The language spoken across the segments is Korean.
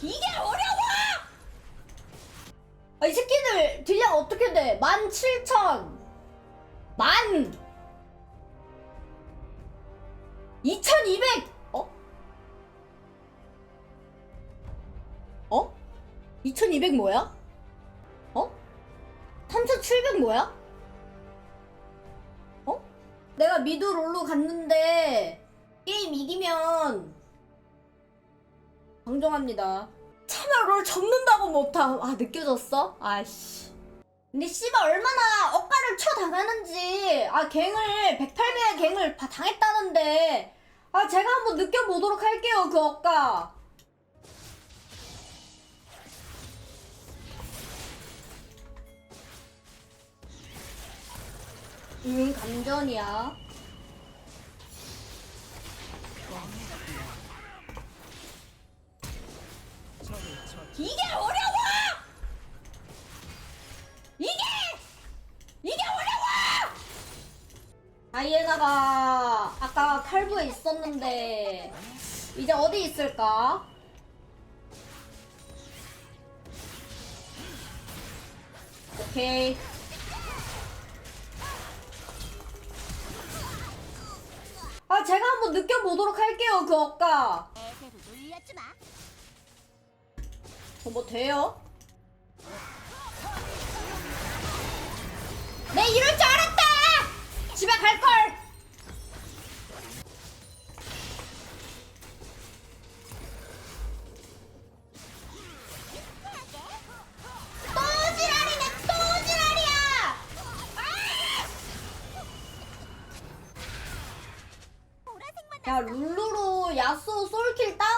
이게 어려워! 아, 이 새끼들 딜량 어떻게 돼? 만 칠천 만 이천이백 어? 어? 이천이백 뭐야? 어? 삼천칠백 뭐야? 어? 내가 미드 롤로 갔는데 게임 이기면 방종합니다. 차마 롤 접는다고 못함. 아 느껴졌어? 아씨. 근데 씨발 얼마나 억가를 쳐당하는지 아 갱을 108배의 갱을 다 당했다는데 아 제가 한번 느껴보도록 할게요 그 억가 응 감전이야 이게 어려워! 이게! 이게 어려워! 아이에나가 아까 칼부에 있었는데 이제 어디 있을까? 오케이 아 제가 한번 느껴보도록 할게요 그 억가 대대로 놀려주마. 저뭐 돼요? 내 이럴 줄 알았다! 집에 갈걸! 야 룰루로 야쏘 솔킬 딱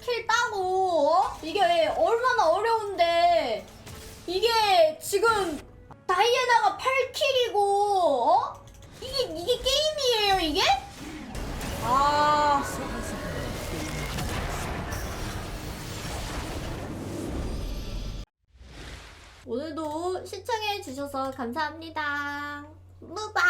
킬 따고 어? 이게 얼마나 어려운데 이게 지금 다이애나가 8킬이고 어? 이게 이게 게임이에요 이게? 아 오늘도 시청해 주셔서 감사합니다. 무바